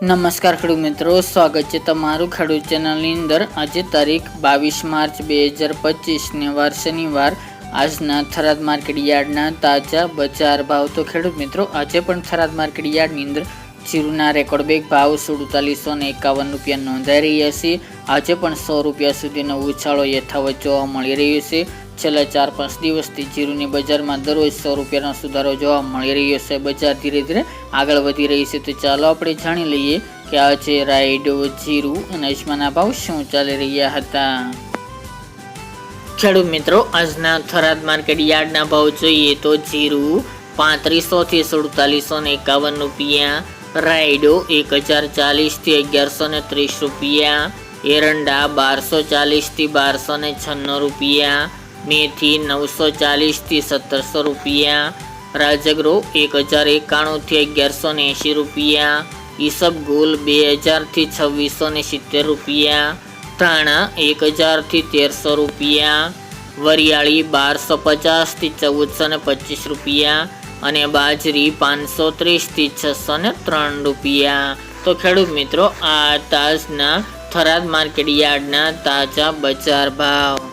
નમસ્કાર ખેડૂત મિત્રો, સ્વાગત છે તમારું ખેડૂત ચેનલની અંદર. આજે તારીખ બાવીસ માર્ચ બે હજાર પચીસને વાર શનિવાર. આજના થરાદ માર્કેટ યાર્ડના તાજા બજાર ભાવ. તો ખેડૂત મિત્રો, આજે પણ થરાદ માર્કેટ યાર્ડની અંદર જીરુના રેકોર્ડ બેગ ભાવ સુડતાલીસો ને એકાવન રૂપિયા નોંધાઈ રહ્યા છે. આજે પણ સો રૂપિયા સુધીનો ઉછાળો યથાવત જોવા મળી રહ્યો છે. છેલ્લા ચાર પાંચ દિવસથી જીરુની બજારમાં દરરોજ સો રૂપિયાનો સુધારો જોવા મળી રહ્યો છે. બજાર ધીરે ધીરે આગળ વધી રહી છે. તો ચાલો આપણે જાણી લઈએ કે આજે રાઈડો જીરું અને અજમાના ભાવ શું ચાલી રહ્યા હતા. ખેડૂત મિત્રો, આજના થરાદ માર્કેટ યાર્ડના ભાવ જોઈએ તો જીરું પાંત્રીસો થી સુડતાલીસો ને એકાવન રૂપિયા રાયડો એક હજાર ચાલીસથી અગિયારસો ને ત્રીસ રૂપિયા. એરંડા બારસો ચાલીસથી બારસો ને છન્નું રૂપિયા. મેથી નવસો ચાલીસથી સત્તરસો રૂપિયા. રાજગરો એક હજાર એકાણુંથી અગિયારસો ને એંશી રૂપિયા. ઈસબગુલ બે હજારથી છવ્વીસો ને સિત્તેર રૂપિયા. ધાણા એક હજારથી તેરસો રૂપિયા. વરિયાળી બારસો પચાસથી ચૌદસો ને પચીસ રૂપિયા. અને બાજરી પાંચસો ત્રીસથી છસો ને ત્રણ રૂપિયા. તો ખેડૂત મિત્રો, આ તાજના થરાદ માર્કેટ યાર્ડના તાજા બજાર ભાવ.